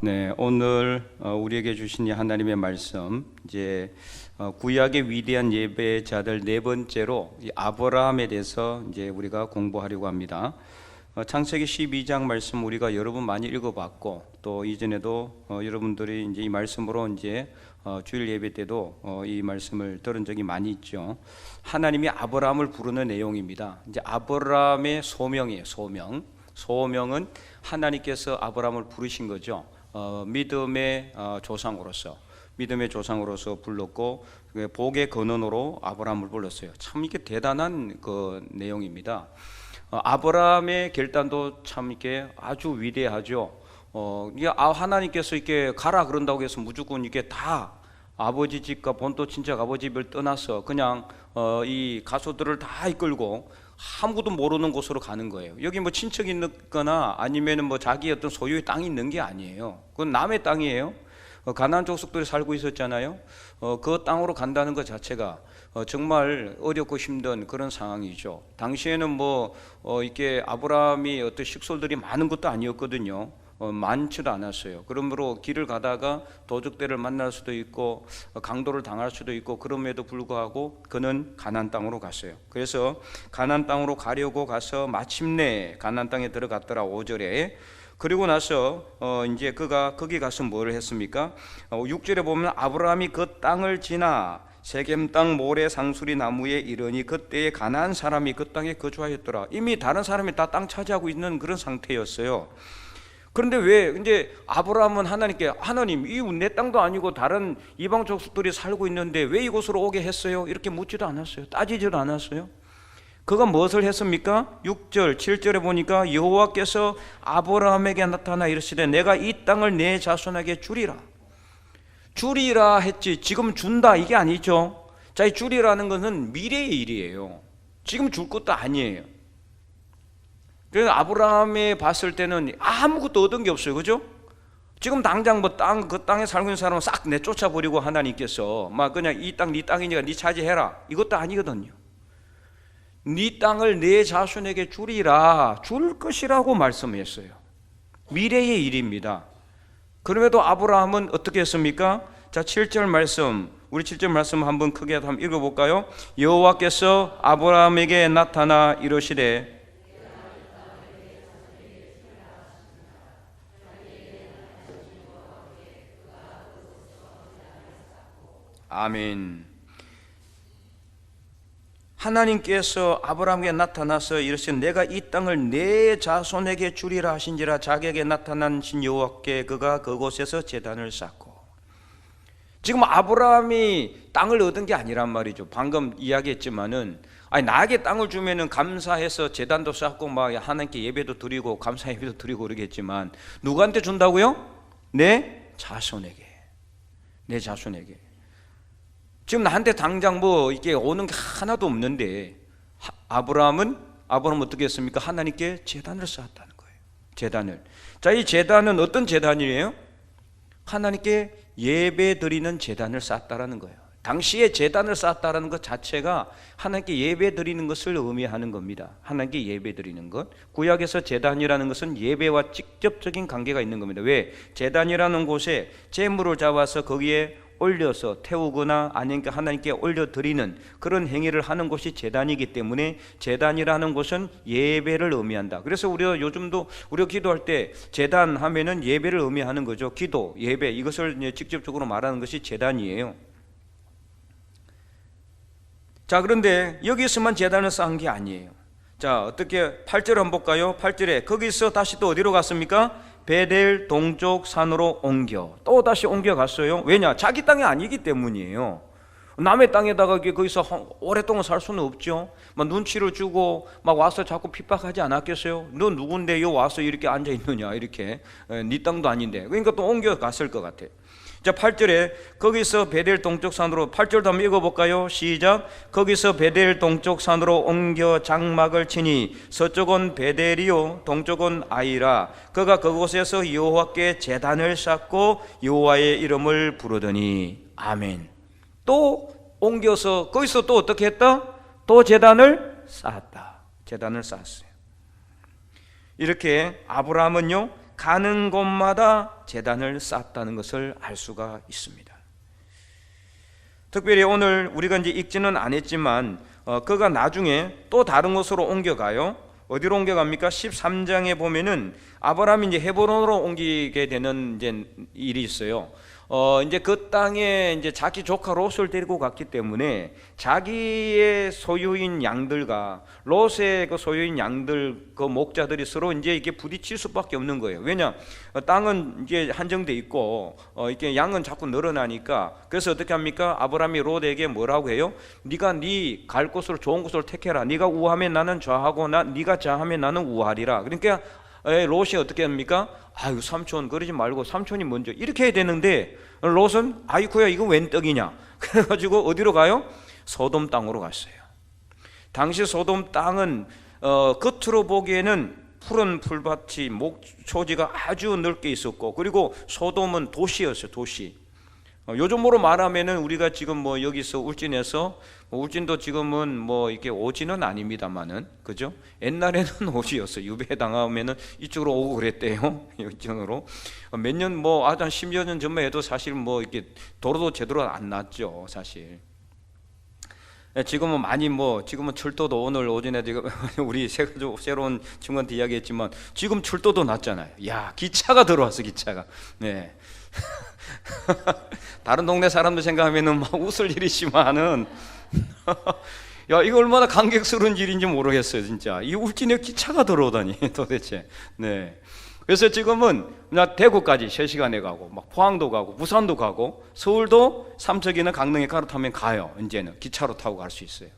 네, 오늘 어, 우리에게 주신 이 하나님의 말씀 이제 어, 구약의 위대한 예배자들 네 번째로 이 아브라함에 대해서 이제 우리가 공부하려고 합니다. 어, 창세기 12장 말씀 우리가 여러 번 많이 읽어봤고 또 이전에도 어, 여러분들이 이제 이 말씀으로 이제 어, 주일 예배 때도 어, 이 말씀을 들은 적이 많이 있죠. 하나님이 아브라함을 부르는 내용입니다. 이제 아브라함의 소명이에요. 소명. 소명은 하나님께서 아브라함을 부르신 거죠. 어, 믿음의 어, 조상으로서 믿음의 조상으로서 불렀고 그 복의 근원으로 아브라함을 불렀어요. 참 이게 대단한 그 내용입니다. 어, 아브라함의 결단도 참 이게 아주 위대하죠. 어, 아, 하나님께서 이렇게 가라 그런다고 해서 무조건 이게 다 아버지 집과 본토 친척 아버지 집을 떠나서 그냥 어, 이 가수들을 다 이끌고 아무것도 모르는 곳으로 가는 거예요. 여기 뭐 친척이 있거나 아니면은 뭐 자기 어떤 소유의 땅이 있는 게 아니에요. 그건 남의 땅이에요. 어, 가나안 족속들이 살고 있었잖아요. 어, 그 땅으로 간다는 것 자체가 어, 정말 어렵고 힘든 그런 상황이죠. 당시에는 뭐 어, 이게 아브라함이 어떤 식솔들이 많은 것도 아니었거든요. 어, 많지도 않았어요. 그러므로 길을 가다가 도적들을 만날 수도 있고 어, 강도를 당할 수도 있고 그럼에도 불구하고 그는 가나안 땅으로 갔어요. 그래서 가나안 땅으로 가려고 가서 마침내 가나안 땅에 들어갔더라 5절에 그리고 나서 어 이제 그가 거기 가서 뭘 했습니까? 어 6절에 보면 아브라함이 그 땅을 지나 세겜 땅 모래 상수리 나무에 이르니 그때에 가나안 사람이 그 땅에 거주하였더라. 이미 다른 사람이 다 땅 차지하고 있는 그런 상태였어요. 그런데 왜 이제 아브라함은 하나님께 하나님 이 내 땅도 아니고 다른 이방 족속들이 살고 있는데 왜 이곳으로 오게 했어요? 이렇게 묻지도 않았어요. 따지지도 않았어요. 그가 무엇을 했습니까? 6절, 7절에 보니까 여호와께서 아브라함에게 나타나 이르시되 내가 이 땅을 내 자손에게 주리라. 주리라 했지 지금 준다 이게 아니죠. 자, 이 주리라는 것은 미래의 일이에요. 지금 줄 것도 아니에요. 그래서 아브라함이 봤을 때는 아무것도 얻은 게 없어요. 그죠? 지금 당장 뭐 땅, 그 땅에 살고 있는 사람은 싹 내쫓아 버리고 하나님께서 막 그냥 이 땅 네 땅이니까 네 차지해라. 이것도 아니거든요. 네 땅을 내 자손에게 주리라 줄 것이라고 말씀했어요. 미래의 일입니다. 그럼에도 아브라함은 어떻게 했습니까? 자, 7절 말씀. 우리 7절 말씀 한번 크게 한번 읽어 볼까요? 여호와께서 아브라함에게 나타나 이르시되 아멘. 하나님께서 아브라함에게 나타나서 이르시되 내가 이 땅을 내 자손에게 주리라 하신지라 자기에게 나타난 신 여호와께 그가 그곳에서 제단을 쌓고 지금 아브라함이 땅을 얻은 게 아니란 말이죠. 방금 이야기했지만은 아니 나에게 땅을 주면은 감사해서 제단도 쌓고 막 하나님께 예배도 드리고 감사 예배도 드리고 그러겠지만 누구한테 준다고요? 내 자손에게. 내 자손에게. 지금 나한테 당장 뭐 이게 오는 게 하나도 없는데 하- 아브라함은 아브라함 어떻게 했습니까? 하나님께 제단을 쌓았다는 거예요. 제단을. 자, 이 제단은 어떤 제단이에요? 하나님께 예배 드리는 제단을 쌓았다라는 거예요. 당시에 제단을 쌓았다라는 것 자체가 하나님께 예배 드리는 것을 의미하는 겁니다. 하나님께 예배 드리는 것. 구약에서 제단이라는 것은 예배와 직접적인 관계가 있는 겁니다. 왜? 제단이라는 곳에 제물을 잡아서 거기에 올려서 태우거나 아니면 하나님께 올려 드리는 그런 행위를 하는 곳이 제단이기 때문에 제단이라는 곳은 예배를 의미한다. 그래서 우리가 요즘도 우리가 기도할 때 제단 하면은 예배를 의미하는 거죠. 기도, 예배 이것을 직접적으로 말하는 것이 제단이에요. 자, 그런데 여기서만 제단을 쌓은 게 아니에요. 자, 어떻게 8절 한번 볼까요? 8절에 거기서 다시 또 어디로 갔습니까? 베델 동쪽 산으로 옮겨 또 다시 옮겨 갔어요. 왜냐? 자기 땅이 아니기 때문이에요. 남의 땅에다가 거기서 한- 오랫동안 살 수는 없죠. 막 눈치를 주고 막 와서 자꾸 핍박하지 않았겠어요? 너 누군데 요 와서 이렇게 앉아 있느냐 이렇게 에, 네 땅도 아닌데 그러니까 또 옮겨 갔을 것 같아. 자 8절에 거기서 베델 동쪽 산으로 8절도 한번 읽어 볼까요? 시작. 거기서 베델 동쪽 산으로 옮겨 장막을 치니 서쪽은 베델이요 동쪽은 아이라. 그가 그곳에서 여호와께 제단을 쌓고 여호와의 이름을 부르더니 아멘. 또 옮겨서 거기서 또 어떻게 했다? 또 제단을 쌓았다. 제단을 쌓았어요. 이렇게 아브라함은요 가는 곳마다 재단을 쌓았다는 것을 알 수가 있습니다. 특별히 오늘 우리가 이제 읽지는 안 했지만 어, 그가 나중에 또 다른 곳으로 옮겨가요. 어디로 옮겨갑니까? 13장에 보면은 아브라함이 이제 헤브론으로 옮기게 되는 이제 일이 있어요. 어 이제 그 땅에 이제 자기 조카 롯을 데리고 갔기 때문에 자기의 소유인 양들과 롯의 그 소유인 양들 그 목자들이 서로 이제 이게 부딪힐 수밖에 없는 거예요. 왜냐 어, 땅은 이제 한정돼 있고 어 이게 양은 자꾸 늘어나니까 그래서 어떻게 합니까? 아브라함이 롯에게 뭐라고 해요? 네가 네 갈 곳을 좋은 곳을 택해라. 네가 우하면 나는 좌하고 나 네가 좌하면 나는 우하리라. 그러니까 에, 롯이 어떻게 합니까? 아유 삼촌 그러지 말고 삼촌이 먼저 이렇게 해야 되는데 롯은 아이쿠야 이거 웬 떡이냐 그래가지고 어디로 가요? 소돔 땅으로 갔어요. 당시 소돔 땅은 어, 겉으로 보기에는 푸른 풀밭이 목초지가 아주 넓게 있었고 그리고 소돔은 도시였어요 도시 어, 요즘으로 말하면은 우리가 지금 뭐 여기서 울진에서 뭐 울진도 지금은 뭐 이게 오지는 아닙니다만은 그죠? 옛날에는 오지였어요. 유배 당하면은 이쪽으로 오고 그랬대요. 이쪽으로 몇 년 뭐 아주 한 10여 년 전만 해도 사실 뭐 이렇게 도로도 제대로 안 났죠, 사실. 예, 지금은 많이 뭐 지금은 출도도 오늘 오전에 지금 우리 새로운 친구한테 이야기했지만 지금 출도도 났잖아요. 야 기차가 들어왔어 기차가. 네. 다른 동네 사람들 생각하면은 막 웃을 일이지만은. 야 이거 얼마나 감격스러운 일인지 모르겠어요 진짜. 이 울진에 기차가 들어오다니 도대체. 네. 그래서 지금은 나 대구까지 3시간에 가고 막 포항도 가고 부산도 가고 서울도 삼척이나 강릉에 갈아타면 가요 이제는. 기차로 타고 갈 수 있어요.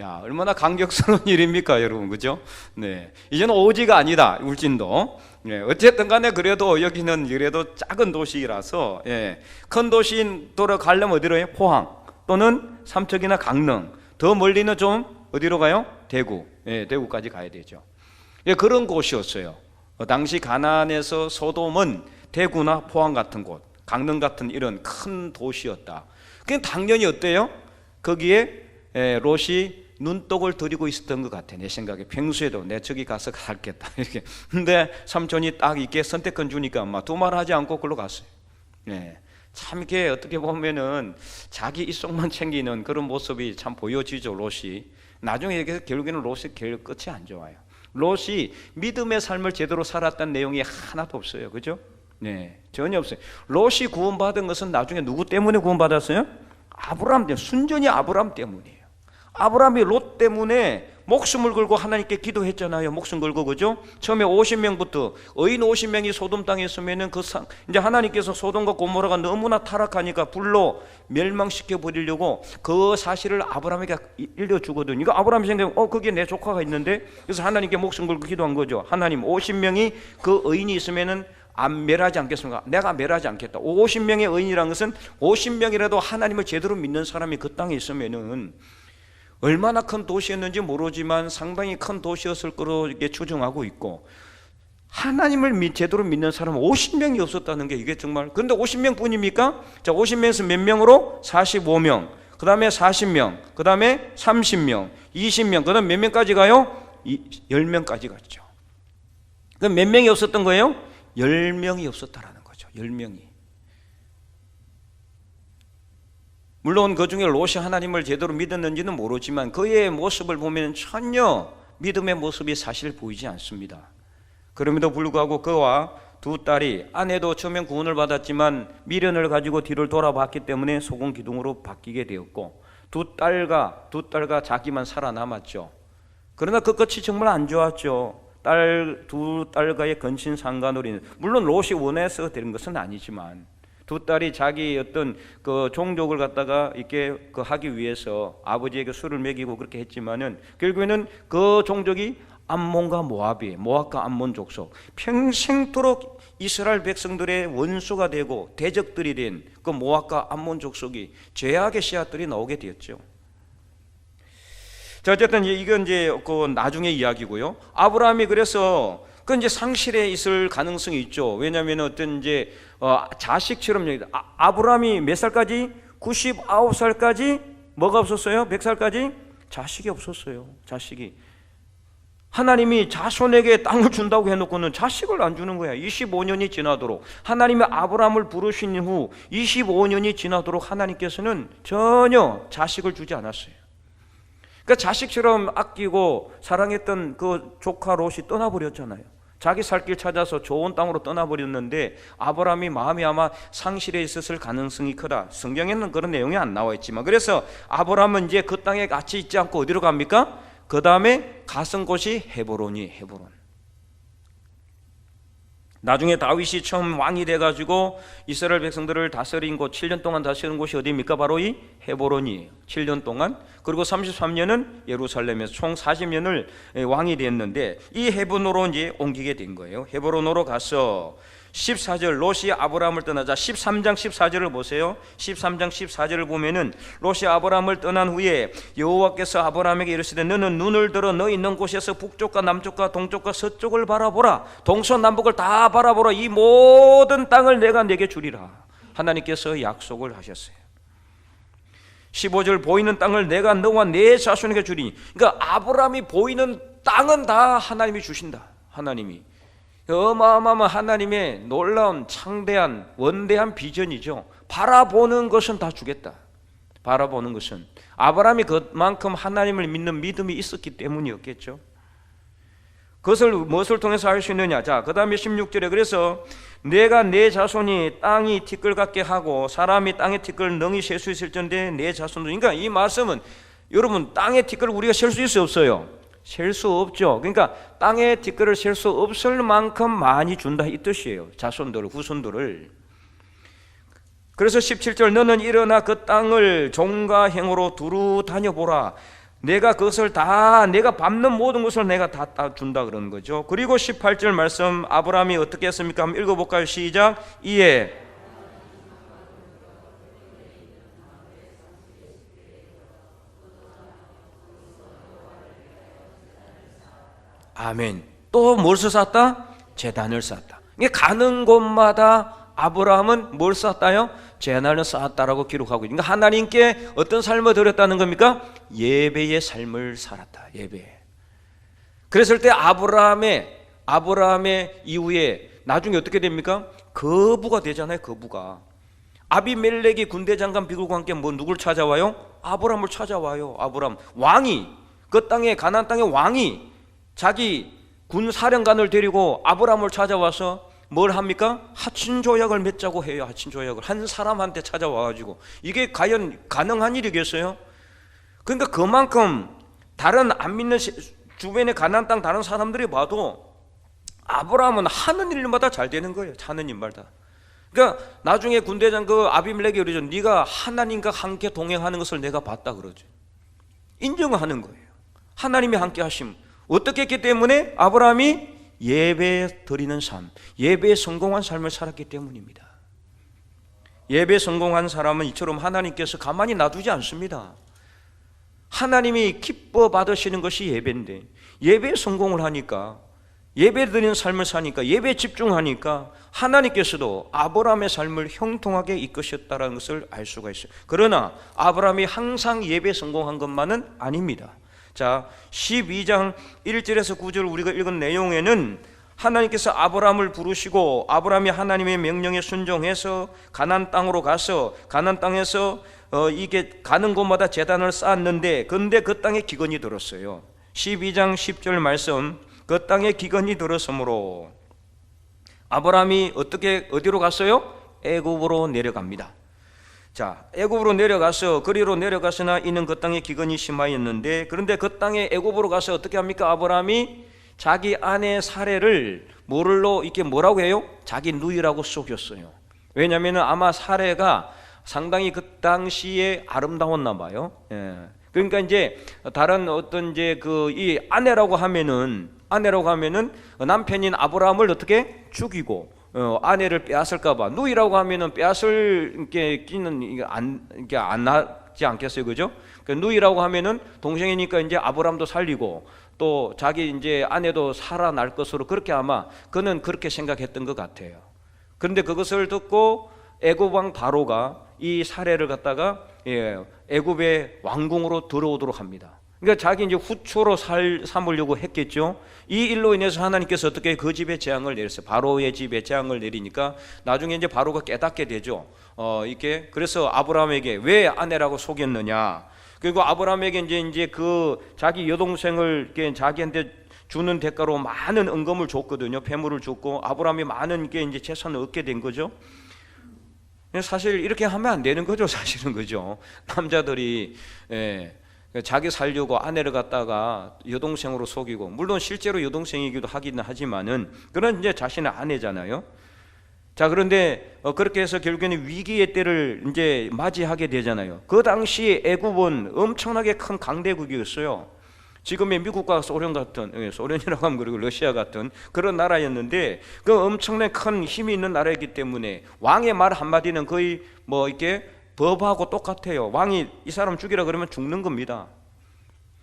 야 얼마나 감격스러운 일입니까 여러분. 그죠? 네. 이제는 오지가 아니다 울진도 예, 어쨌든 간에 그래도 여기는 그래도 작은 도시라서 예, 큰 도시 돌아가려면 어디로 해요? 포항 또는 삼척이나 강릉 더 멀리는 좀 어디로 가요? 대구 예, 대구까지 가야 되죠 예, 그런 곳이었어요 어, 당시 가나안에서 소돔은 대구나 포항 같은 곳 강릉 같은 이런 큰 도시였다 그냥 당연히 어때요? 거기에 예, 롯이 눈독을 들이고 있었던 것 같아. 내 생각에 평소에도 내 저기 가서 살겠다. 이렇게. 근데 삼촌이 딱 이렇게 선택권 주니까 막 두말 하지 않고 글로 갔어요. 예. 참 이게 어떻게 보면은 자기 이속만 챙기는 그런 모습이 참 보여지죠 롯이. 나중에 이게 결국에는 롯이 결 끝이 안 좋아요. 롯이 믿음의 삶을 제대로 살았다는 내용이 하나도 없어요. 그죠? 네. 전혀 없어요. 롯이 구원받은 것은 나중에 누구 때문에 구원받았어요? 아브라함 때문에 순전히 아브라함 때문이에요 아브라함이 롯 때문에 목숨을 걸고 하나님께 기도했잖아요. 목숨 걸고 그죠? 처음에 50명부터 의인 50명이 소돔 땅에 있으면은 그 상, 이제 하나님께서 소돔과 고모라가 너무나 타락하니까 불로 멸망시켜 버리려고 그 사실을 아브라함에게 일려 주거든요. 이거 아브라함이 생각해 어 거기에 내 조카가 있는데 그래서 하나님께 목숨 걸고 기도한 거죠. 하나님 50명이 그 의인이 있으면은 안 멸하지 않겠습니까? 내가 멸하지 않겠다. 50명의 의인이라는 것은 50명이라도 하나님을 제대로 믿는 사람이 그 땅에 있으면은 얼마나 큰 도시였는지 모르지만 상당히 큰 도시였을 거로 이렇게 추정하고 있고 하나님을 믿, 제대로 믿는 사람은 50명이 없었다는 게 이게 정말 그런데 50명 뿐입니까? 자 50명에서 몇 명으로? 45명 그 다음에 40명 그 다음에 30명 20명 그 다음 몇 명까지 가요? 이, 10명까지 갔죠 그럼 몇 명이 없었던 거예요? 10명이 없었다라는 거죠 10명이 물론 그 중에 롯이 하나님을 제대로 믿었는지는 모르지만 그의 모습을 보면 전혀 믿음의 모습이 사실 보이지 않습니다. 그럼에도 불구하고 그와 두 딸이 아내도 처음엔 구원을 받았지만 미련을 가지고 뒤를 돌아봤기 때문에 소금 기둥으로 바뀌게 되었고 두 딸과 두 딸과 자기만 살아남았죠. 그러나 그 끝이 정말 안 좋았죠. 딸 두 딸과의 근친 상간으로 물론 롯이 원해서 된 것은 아니지만 두 딸이 자기 어떤 그 종족을 갖다가 이렇게 그 하기 위해서 아버지에게 술을 먹이고 그렇게 했지만은 결국에는 그 종족이 암몬과 모압이 모압과 암몬 족속 평생토록 이스라엘 백성들의 원수가 되고 대적들이 된 그 모압과 암몬 족속이 죄악의 씨앗들이 나오게 되었죠. 자 어쨌든 이건 이제 그 나중의 이야기고요. 아브라함이 그래서 그 이제 상실에 있을 가능성이 있죠. 왜냐하면 어떤 이제 어, 자식처럼 여기 아, 아브라함이 몇 살까지 99살까지 뭐가 없었어요? 100살까지 자식이 없었어요. 자식이 하나님이 자손에게 땅을 준다고 해놓고는 자식을 안 주는 거야. 25년이 지나도록 하나님이 아브라함을 부르신 후 25년이 지나도록 하나님께서는 전혀 자식을 주지 않았어요. 그러니까 자식처럼 아끼고 사랑했던 그 조카 롯이 떠나버렸잖아요. 자기 살 길 찾아서 좋은 땅으로 떠나버렸는데 아브라함이 마음이 아마 상실해 있었을 가능성이 크다. 성경에는 그런 내용이 안 나와 있지만 그래서 아브라함은 이제 그 땅에 같이 있지 않고 어디로 갑니까? 그 다음에 가선 곳이 헤보론이 헤보론. 나중에 다윗이 처음 왕이 돼가지고 이스라엘 백성들을 다스린 곳 7년 동안 다스린 곳이 어디입니까? 바로 이 헤보론이에요. 7년 동안 그리고 33년은 예루살렘에서 총 40년을 왕이 됐는데 이 헤브론으로 이제 옮기게 된 거예요. 헤브론으로 가서 14절 롯이 아브라함을 떠나자 13장 14절을 보세요. 13장 14절을 보면은 롯이 아브라함을 떠난 후에 여호와께서 아브라함에게 이르시되 너는 눈을 들어 너 있는 곳에서 북쪽과 남쪽과 동쪽과 서쪽을 바라보라. 동서 남북을 다 바라보라. 이 모든 땅을 내가 내게 주리라. 하나님께서 약속을 하셨어요. 15절 보이는 땅을 내가 너와 내 자손에게 주리니 그러니까 아브라함이 보이는 땅은 다 하나님이 주신다. 하나님이 어마어마한 하나님의 놀라운 창대한 원대한 비전이죠. 바라보는 것은 다 주겠다. 바라보는 것은 아브라함이 그만큼 하나님을 믿는 믿음이 있었기 때문이었겠죠. 그것을 무엇을 통해서 알 수 있느냐? 자, 그다음에 16절에 그래서 내가 내 자손이 땅이 티끌 같게 하고 사람이 땅의 티끌 능히 셀 수 있을 텐데 내 자손도 그러니까 이 말씀은 여러분 땅의 티끌 우리가 셀 수 있어 없어요? 셀 수 없죠. 그러니까 땅의 티끌을 셀 수 없을 만큼 많이 준다 이 뜻이에요. 자손들, 후손들을. 그래서 17절 너는 일어나 그 땅을 종과 행으로 두루 다녀보라. 내가 그것을 다 내가 밟는 모든 것을 내가 다, 다 준다 그러는 거죠. 그리고 18절 말씀 아브라함이 어떻게 했습니까? 한번 읽어 볼까요? 시작. 이에 아멘. 또 무엇을 쌓았다? 재단을 쌓았다. 이게 가는 곳마다 아브라함은 뭘 쌓았다요? 재단을 쌓았다라고 기록하고 있습니다. 그러니까 하나님께 어떤 삶을 드렸다는 겁니까? 예배의 삶을 살았다. 예배. 그랬을 때 아브라함의 아브라함의 이후에 나중에 어떻게 됩니까? 거부가 되잖아요. 거부가. 아비멜렉이 군대 장관 비굴과 함께 뭐 누굴 찾아와요? 아브라함을 찾아와요. 아브라함 왕이 그 땅에 가나안 땅의 왕이 자기 군 사령관을 데리고 아브라함을 찾아와서 뭘 합니까? 하친 조약을 맺자고 해요. 하친 조약을 한 사람한테 찾아와 가지고 이게 과연 가능한 일이겠어요? 그러니까 그만큼 다른 안 믿는 주변의 가나안 땅 다른 사람들이 봐도 아브라함은 하는 일마다 잘 되는 거예요. 하는 일마다. 그러니까 나중에 군대장 그 아비멜렉이 그러죠. 네가 하나님과 함께 동행하는 것을 내가 봤다 그러죠. 인정하는 거예요. 하나님이 함께 하심. 어떻게 했기 때문에 아브라함이 예배 드리는 삶, 예배에 성공한 삶을 살았기 때문입니다. 예배 성공한 사람은 이처럼 하나님께서 가만히 놔두지 않습니다. 하나님이 기뻐 받으시는 것이 예배인데 예배에 성공을 하니까 예배 드리는 삶을 사니까 예배에 집중하니까 하나님께서도 아브라함의 삶을 형통하게 이끄셨다는 것을 알 수가 있어요. 그러나 아브라함이 항상 예배에 성공한 것만은 아닙니다. 자, 12장 1절에서 9절 우리가 읽은 내용에는 하나님께서 아브라함을 부르시고 아브라함이 하나님의 명령에 순종해서 가난 땅으로 가서 가난 땅에서 어, 이게 가는 곳마다 재단을 쌓았는데 근데 그 땅에 기근이 들었어요. 12장 10절 말씀 그 땅에 기근이 들었으므로 아브라함이 어떻게 어디로 갔어요? 애굽으로 내려갑니다. 자, 애굽으로 내려가서 거리로 내려가서나 이는 그 땅에 기근이 심하였는데 그런데 그 땅에 애굽으로 가서 어떻게 합니까? 아브라함이 자기 아내 사례를 뭐를로 이렇게 뭐라고 해요? 자기 누이라고 속였어요. 왜냐하면 아마 사례가 상당히 그 당시에 아름다웠나 봐요. 예. 그러니까 이제 다른 어떤 이제 그 이 아내라고 하면은 아내라고 하면은 남편인 아브라함을 어떻게 죽이고 어, 아내를 빼앗을까봐 누이라고 하면은 빼앗을 게 끼는 이게 안 이게 안 나지 않겠어요, 그죠? 그 누이라고 하면은 동생이니까 이제 아브라함도 살리고 또 자기 이제 아내도 살아날 것으로 그렇게 아마 그는 그렇게 생각했던 것 같아요. 그런데 그것을 듣고 애굽 왕 바로가 이 사례를 갖다가 예, 애굽의 왕궁으로 들어오도록 합니다. 그러니까 자기 이제 후초로 살 삼으려고 했겠죠. 이 일로 인해서 하나님께서 어떻게 그 집에 재앙을 내렸어요. 바로의 집에 재앙을 내리니까 나중에 이제 바로가 깨닫게 되죠. 어 이게 그래서 아브라함에게 왜 아내라고 속였느냐. 그리고 아브라함에게 이제 이제 그 자기 여동생을 이렇게 자기한테 주는 대가로 많은 은금을 줬거든요. 폐물을 줬고 아브라함이 많은 게 이제 재산을 얻게 된 거죠. 사실 이렇게 하면 안 되는 거죠, 사실은 그죠. 남자들이 예, 자기 살려고 아내를 갖다가 여동생으로 속이고 물론 실제로 여동생이기도 하기는 하지만은 그런 이제 자신의 아내잖아요. 자 그런데 어, 그렇게 해서 결국에는 위기의 때를 이제 맞이하게 되잖아요. 그 당시 애굽은 엄청나게 큰 강대국이었어요. 지금의 미국과 소련 같은 예, 소련이라고 하면 그리고 러시아 같은 그런 나라였는데 그 엄청나게 큰 힘이 있는 나라이기 때문에 왕의 말 한마디는 거의 뭐 이렇게 법하고 똑같아요. 왕이 이 사람 죽이라 그러면 죽는 겁니다.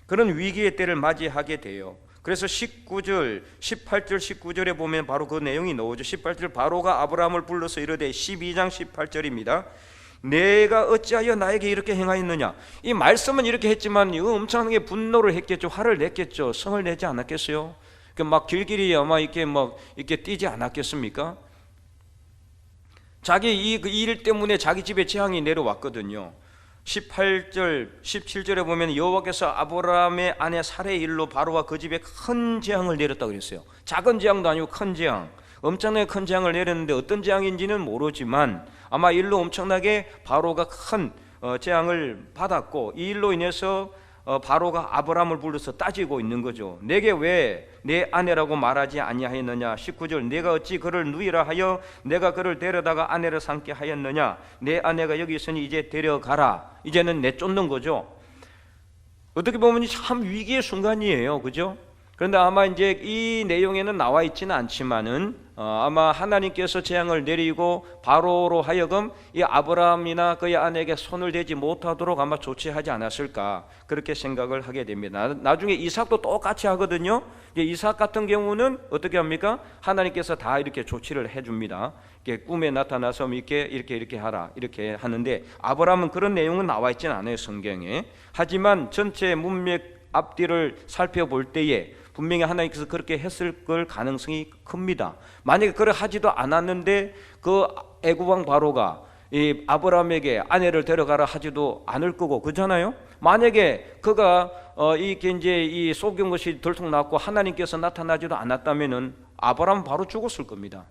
그런 위기의 때를 맞이하게 돼요. 그래서 19절, 18절, 19절에 보면 바로 그 내용이 나오죠. 18절 바로가 아브라함을 불러서 이르되 12장 18절입니다. 내가 어찌하여 나에게 이렇게 행하였느냐? 이 말씀은 이렇게 했지만 이거 엄청나게 분노를 했겠죠. 화를 냈겠죠. 성을 내지 않았겠어요? 그막 길길이 아마 이렇게 막 이렇게 뛰지 않았겠습니까? 자기 이일 때문에 자기 집에 재앙이 내려왔거든요. 18절, 17절에 보면 여호와께서 아브라함의 아내 사례의 일로 바로와 그 집에 큰 재앙을 내렸다 그랬어요. 작은 재앙도 아니고 큰 재앙. 엄청나게 큰 재앙을 내렸는데 어떤 재앙인지는 모르지만 아마 일로 엄청나게 바로가 큰 어, 재앙을 받았고 이 일로 인해서 어, 바로가 아브라함을 불러서 따지고 있는 거죠. 내게 왜 내 아내라고 말하지 아니하였느냐? 19절 내가 어찌 그를 누이라 하여 내가 그를 데려다가 아내를 삼게 하였느냐? 내 아내가 여기 있으니 이제 데려가라. 이제는 내쫓는 거죠. 어떻게 보면 참 위기의 순간이에요. 그죠? 그런데 아마 이제 이 내용에는 나와 있지는 않지만은 어, 아마 하나님께서 재앙을 내리고 바로로 하여금 이 아브라함이나 그의 아내에게 손을 대지 못하도록 아마 조치하지 않았을까 그렇게 생각을 하게 됩니다. 나- 나중에 이삭도 똑같이 하거든요. 이삭 같은 경우는 어떻게 합니까? 하나님께서 다 이렇게 조치를 해줍니다. 이렇게 꿈에 나타나서 이렇게 이렇게 이렇게 하라 이렇게 하는데 아브라함은 그런 내용은 나와 있지는 않아요 성경에. 하지만 전체 문맥 앞뒤를 살펴볼 때에 분명히 하나님께서 그렇게 했을 걸 가능성이 큽니다. 만약에 그걸 하지도 않았는데 그 애굽왕 바로가 이 아브라함에게 아내를 데려가라 하지도 않을 거고 그잖아요. 만약에 그가 어 이게 이제 이 속인 것이 들통났고 하나님께서 나타나지도 않았다면은 아브라함 바로 죽었을 겁니다.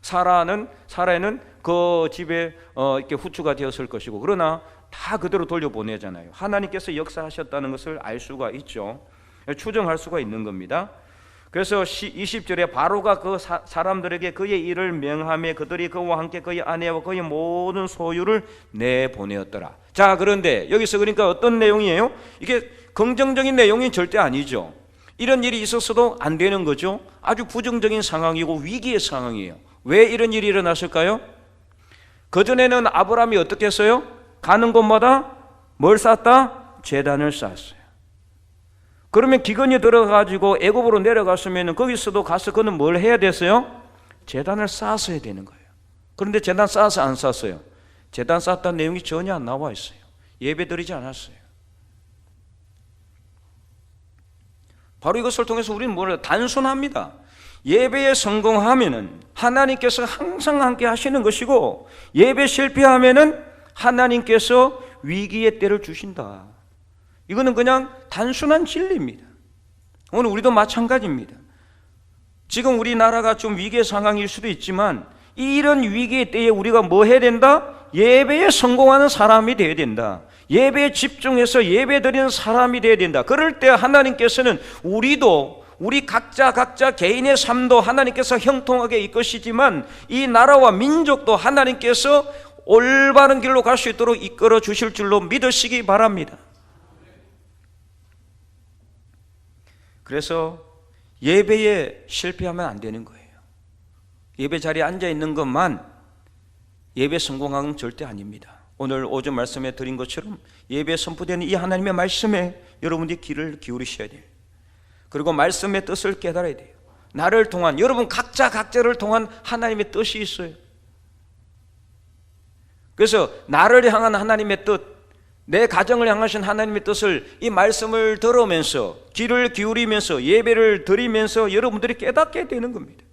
사라는 사라는 그 집에 어 이렇게 후추가 되었을 것이고 그러나 다 그대로 돌려보내잖아요. 하나님께서 역사하셨다는 것을 알 수가 있죠. 추정할 수가 있는 겁니다. 그래서 20절에 바로가 그 사, 사람들에게 그의 일을 명함에 그들이 그와 함께 그의 아내와 그의 모든 소유를 내보내었더라. 자, 그런데 여기서 그러니까 어떤 내용이에요? 이게 긍정적인 내용이 절대 아니죠. 이런 일이 있었어도 안 되는 거죠. 아주 부정적인 상황이고 위기의 상황이에요. 왜 이런 일이 일어났을까요? 그전에는 아브라함이 어떻게 했어요? 가는 곳마다 뭘 쌓았다? 재단을 쌓았어요. 그러면 기근이 들어가지고 애굽으로 내려갔으면 거기서도 가서 그는 뭘 해야 됐어요? 재단을 쌓았어야 되는 거예요. 그런데 재단 쌓아서 안 쌓았어요. 재단 쌓았다는 내용이 전혀 안 나와 있어요. 예배 드리지 않았어요. 바로 이것을 통해서 우리는 뭐를 단순합니다. 예배에 성공하면은 하나님께서 항상 함께 하시는 것이고 예배 실패하면은 하나님께서 위기의 때를 주신다. 이거는 그냥 단순한 진리입니다. 오늘 우리도 마찬가지입니다. 지금 우리나라가 좀 위기의 상황일 수도 있지만 이런 위기의 때에 우리가 뭐 해야 된다? 예배에 성공하는 사람이 되어야 된다. 예배에 집중해서 예배 드리는 사람이 되어야 된다. 그럴 때 하나님께서는 우리도 우리 각자 각자 개인의 삶도 하나님께서 형통하게 이끄시지만 이 나라와 민족도 하나님께서 올바른 길로 갈 수 있도록 이끌어 주실 줄로 믿으시기 바랍니다. 그래서 예배에 실패하면 안 되는 거예요. 예배 자리에 앉아 있는 것만 예배 성공하는 절대 아닙니다. 오늘 오전 말씀에 드린 것처럼 예배 선포되는 이 하나님의 말씀에 여러분들이 귀를 기울이셔야 돼요. 그리고 말씀의 뜻을 깨달아야 돼요. 나를 통한 여러분 각자 각자를 통한 하나님의 뜻이 있어요. 그래서 나를 향한 하나님의 뜻, 내 가정을 향하신 하나님의 뜻을 이 말씀을 들으면서 귀를 기울이면서 예배를 드리면서 여러분들이 깨닫게 되는 겁니다.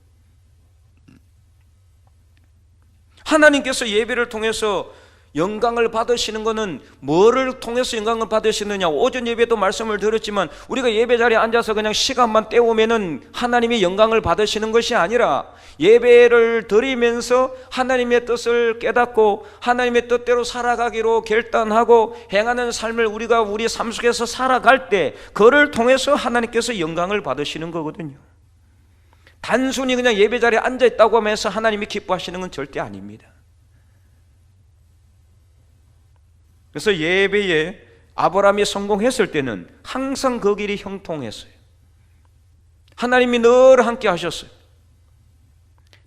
하나님께서 예배를 통해서 영광을 받으시는 것은 뭐를 통해서 영광을 받으시느냐. 오전 예배도 말씀을 드렸지만 우리가 예배 자리에 앉아서 그냥 시간만 때우면은 하나님이 영광을 받으시는 것이 아니라 예배를 드리면서 하나님의 뜻을 깨닫고 하나님의 뜻대로 살아가기로 결단하고 행하는 삶을 우리가 우리 삶 속에서 살아갈 때 그를 통해서 하나님께서 영광을 받으시는 거거든요. 단순히 그냥 예배 자리에 앉아 있다고 하면서 하나님이 기뻐하시는 건 절대 아닙니다 그래서 예배에 아브라함이 성공했을 때는 항상 그 길이 형통했어요. 하나님이 늘 함께 하셨어요.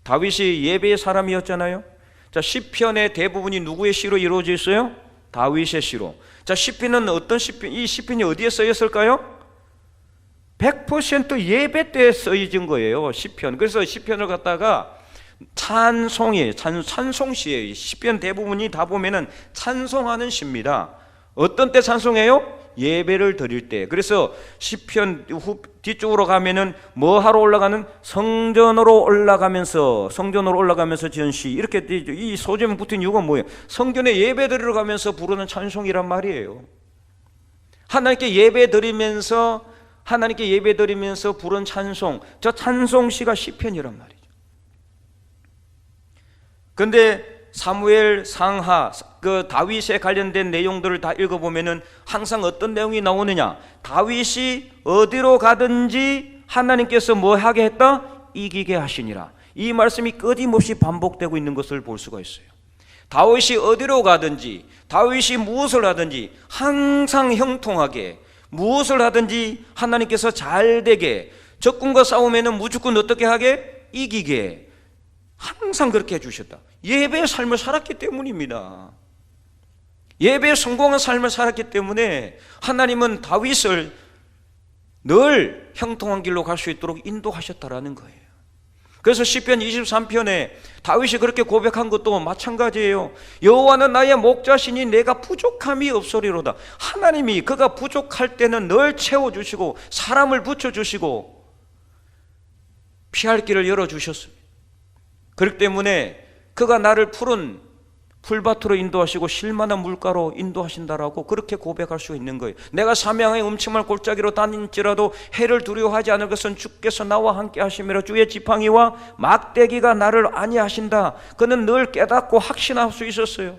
다윗이 예배의 사람이었잖아요. 자, 시편의 대부분이 누구의 시로 이루어져 있어요? 다윗의 시로. 자, 시편은 어떤 시편? 이 시편이 어디에 쓰였을까요? 100% 예배 때 쓰여진 거예요. 시편. 그래서 시편을 갖다가 찬송이에요. 찬, 찬송시예요. 시편 대부분이 다 보면은 찬송하는 시입니다. 어떤 때 찬송해요? 예배를 드릴 때. 그래서 시편 후, 뒤쪽으로 가면은 뭐 하러 올라가는 성전으로 올라가면서 성전으로 올라가면서 지은 시 이렇게. 이 소제문 붙은 이유가 뭐예요? 성전에 예배 드리러 가면서 부르는 찬송이란 말이에요. 하나님께 예배 드리면서 하나님께 예배 드리면서 부른 찬송. 저 찬송시가 시편이란 말이에요. 근데 사무엘 상하 그 다윗에 관련된 내용들을 다 읽어 보면은 항상 어떤 내용이 나오느냐? 다윗이 어디로 가든지 하나님께서 뭐 하게 했다? 이기게 하시니라. 이 말씀이 끊임없이 반복되고 있는 것을 볼 수가 있어요. 다윗이 어디로 가든지 다윗이 무엇을 하든지 항상 형통하게 무엇을 하든지 하나님께서 잘 되게 적군과 싸우면은 무조건 어떻게 하게? 이기게. 항상 그렇게 해 주셨다. 예배의 삶을 살았기 때문입니다. 예배의 성공한 삶을 살았기 때문에 하나님은 다윗을 늘 형통한 길로 갈 수 있도록 인도하셨다라는 거예요. 그래서 시편 23편에 다윗이 그렇게 고백한 것도 마찬가지예요. 여호와는 나의 목자시니 내가 부족함이 없으리로다. 하나님이 그가 부족할 때는 늘 채워 주시고 사람을 붙여 주시고 피할 길을 열어 주셨습니다. 그렇기 때문에 그가 나를 푸른 풀밭으로 인도하시고 실만한 물가로 인도하신다라고 그렇게 고백할 수 있는 거예요. 내가 사명의 음침한 골짜기로 다닐지라도 해를 두려워하지 않을 것은 주께서 나와 함께 하심이라 주의 지팡이와 막대기가 나를 안위하신다. 그는 늘 깨닫고 확신할 수 있었어요.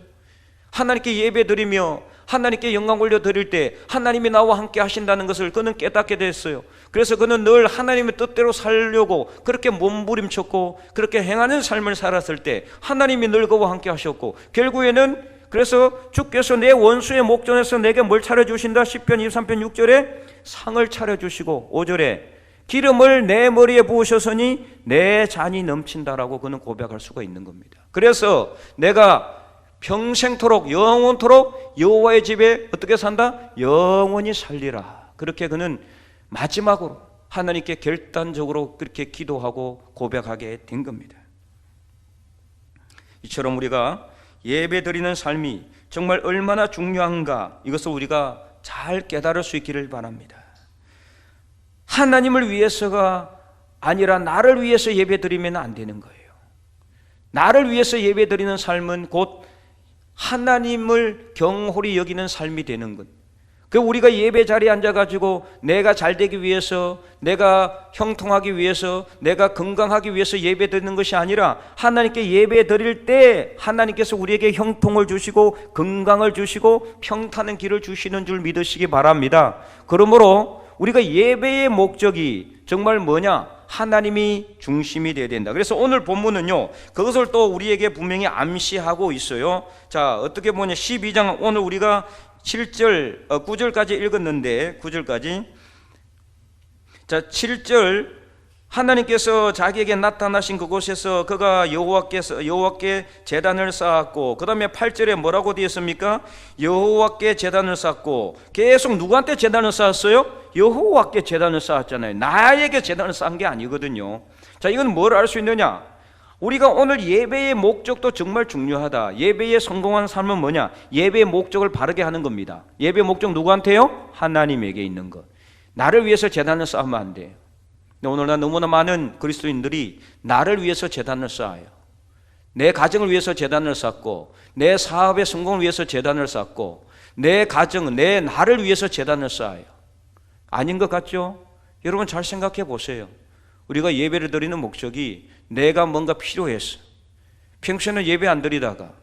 하나님께 예배 드리며 하나님께 영광 올려 드릴 때 하나님이 나와 함께 하신다는 것을 그는 깨닫게 됐어요. 그래서 그는 늘 하나님의 뜻대로 살려고 그렇게 몸부림쳤고 그렇게 행하는 삶을 살았을 때 하나님이 늘 그와 함께 하셨고 결국에는 그래서 주께서 내 원수의 목전에서 내게 뭘 차려 주신다. 10편 23편 6절에 상을 차려 주시고 5절에 기름을 내 머리에 부으셨으니 내 잔이 넘친다라고 그는 고백할 수가 있는 겁니다. 그래서 내가 평생토록 영원토록 여호와의 집에 어떻게 산다? 영원히 살리라. 그렇게 그는 마지막으로 하나님께 결단적으로 그렇게 기도하고 고백하게 된 겁니다. 이처럼 우리가 예배 드리는 삶이 정말 얼마나 중요한가 이것을 우리가 잘 깨달을 수 있기를 바랍니다. 하나님을 위해서가 아니라 나를 위해서 예배 드리면 안 되는 거예요. 나를 위해서 예배 드리는 삶은 곧 하나님을 경홀히 여기는 삶이 되는 것. 그 우리가 예배 자리에 앉아가지고 내가 잘 되기 위해서, 내가 형통하기 위해서, 내가 건강하기 위해서 예배 드리는 것이 아니라 하나님께 예배 드릴 때 하나님께서 우리에게 형통을 주시고 건강을 주시고 평탄한 길을 주시는 줄 믿으시기 바랍니다. 그러므로 우리가 예배의 목적이 정말 뭐냐? 하나님이 중심이 되어야 된다. 그래서 오늘 본문은요, 그것을 또 우리에게 분명히 암시하고 있어요. 자, 어떻게 보냐. 12장, 오늘 우리가 7절, 9절까지 읽었는데, 9절까지. 자, 7절, 하나님께서 자기에게 나타나신 그곳에서 그가 여호와께서 여호와께 제단을 쌓았고 그다음에 8절에 뭐라고 되어 있습니까? 여호와께 제단을 쌓고 계속 누구한테 제단을 쌓았어요? 여호와께 제단을 쌓았잖아요. 나에게 제단을 쌓은 게 아니거든요. 자, 이건 뭘 알 수 있느냐? 우리가 오늘 예배의 목적도 정말 중요하다. 예배의 성공한 삶은 뭐냐? 예배의 목적을 바르게 하는 겁니다. 예배 목적 누구한테요? 하나님에게 있는 것. 나를 위해서 재단을 쌓으면 안 돼요. 근데 오늘날 너무나 많은 그리스도인들이 나를 위해서 재단을 쌓아요. 내 가정을 위해서 재단을 쌓고 내 사업의 성공을 위해서 재단을 쌓고 내 가정, 내 나를 위해서 재단을 쌓아요. 아닌 것 같죠? 여러분 잘 생각해 보세요. 우리가 예배를 드리는 목적이 내가 뭔가 필요해서 평소에는 예배 안 드리다가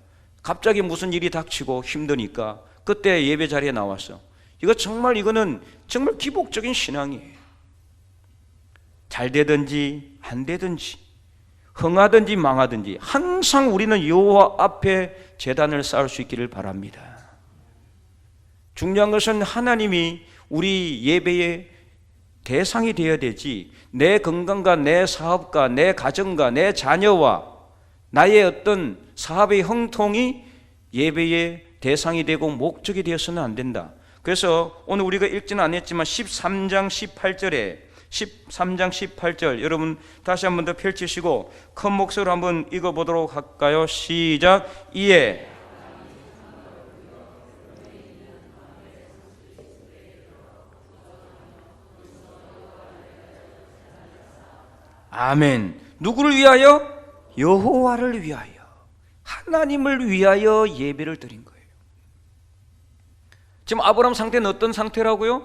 갑자기 무슨 일이 닥치고 힘드니까 그때 예배 자리에 나와서 이거 정말 이거는 정말 기복적인 신앙이에요. 잘 되든지 안 되든지 흥하든지 망하든지 항상 우리는 여호와 앞에 재단을 쌓을 수 있기를 바랍니다. 중요한 것은 하나님이 우리 예배의 대상이 되어야 되지 내 건강과 내 사업과 내 가정과 내 자녀와 나의 어떤 사업의 형통이 예배의 대상이 되고 목적이 되어서는 안 된다. 그래서 오늘 우리가 읽지는 않았지만 13장 18절에 13장 18절 여러분 다시 한 번 더 펼치시고 큰 목소리로 한번 읽어 보도록 할까요? 시작. 이에 아멘. 누구를 위하여? 여호와를 위하여. 하나님을 위하여 예배를 드린 거예요. 지금 아브라함 상태는 어떤 상태라고요?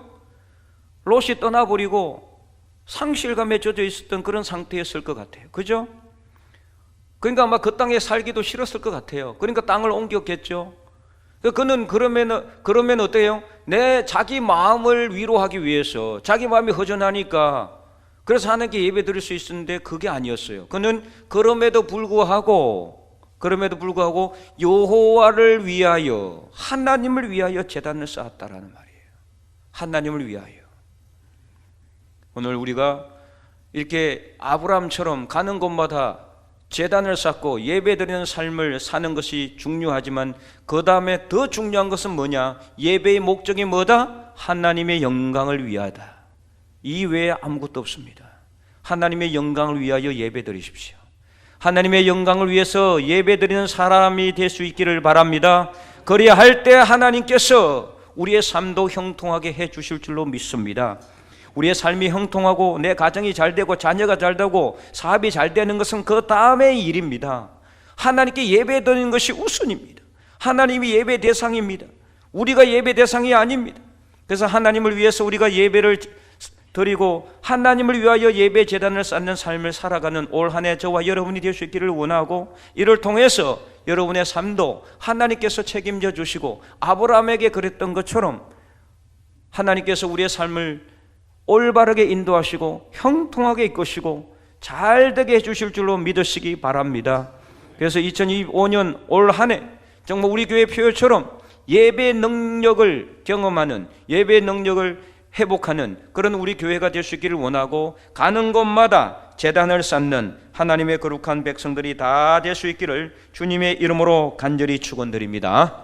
롯이 떠나버리고 상실감에 젖어 있었던 그런 상태였을 것 같아요. 그죠? 그러니까 아마 그 땅에 살기도 싫었을 것 같아요. 그러니까 땅을 옮겼겠죠. 그는 그러면 그러면 어때요? 내 자기 마음을 위로하기 위해서 자기 마음이 허전하니까 그래서 하나님께 예배 드릴 수 있었는데 그게 아니었어요. 그는 그럼에도 불구하고 그럼에도 불구하고 여호와를 위하여 하나님을 위하여 제단을 쌓았다라는 말이에요. 하나님을 위하여. 오늘 우리가 이렇게 아브라함처럼 가는 곳마다 재단을 쌓고 예배드리는 삶을 사는 것이 중요하지만 그 다음에 더 중요한 것은 뭐냐? 예배의 목적이 뭐다? 하나님의 영광을 위하다. 이 외에 아무것도 없습니다. 하나님의 영광을 위하여 예배드리십시오. 하나님의 영광을 위해서 예배드리는 사람이 될 수 있기를 바랍니다. 그리야 할때 하나님께서 우리의 삶도 형통하게 해 주실 줄로 믿습니다. 우리의 삶이 형통하고 내 가정이 잘 되고 자녀가 잘 되고 사업이 잘 되는 것은 그 다음의 일입니다. 하나님께 예배 드리는 것이 우선입니다. 하나님이 예배 대상입니다. 우리가 예배 대상이 아닙니다. 그래서 하나님을 위해서 우리가 예배를 드리고 하나님을 위하여 예배 재단을 쌓는 삶을 살아가는 올 한 해 저와 여러분이 있기를 원하고 이를 통해서 여러분의 삶도 하나님께서 책임져 주시고 아브라함에게 그랬던 것처럼 하나님께서 우리의 삶을 올바르게 인도하시고 형통하게 이끄시고 잘 되게 해 주실 줄로 믿으시기 바랍니다. 그래서 2025년 올 한 해 정말 우리 교회 표현처럼 예배 능력을 경험하는 예배 능력을 회복하는 그런 우리 교회가 될 수 있기를 원하고 가는 곳마다 재단을 쌓는 하나님의 거룩한 백성들이 다 될 수 있기를 주님의 이름으로 간절히 축원드립니다.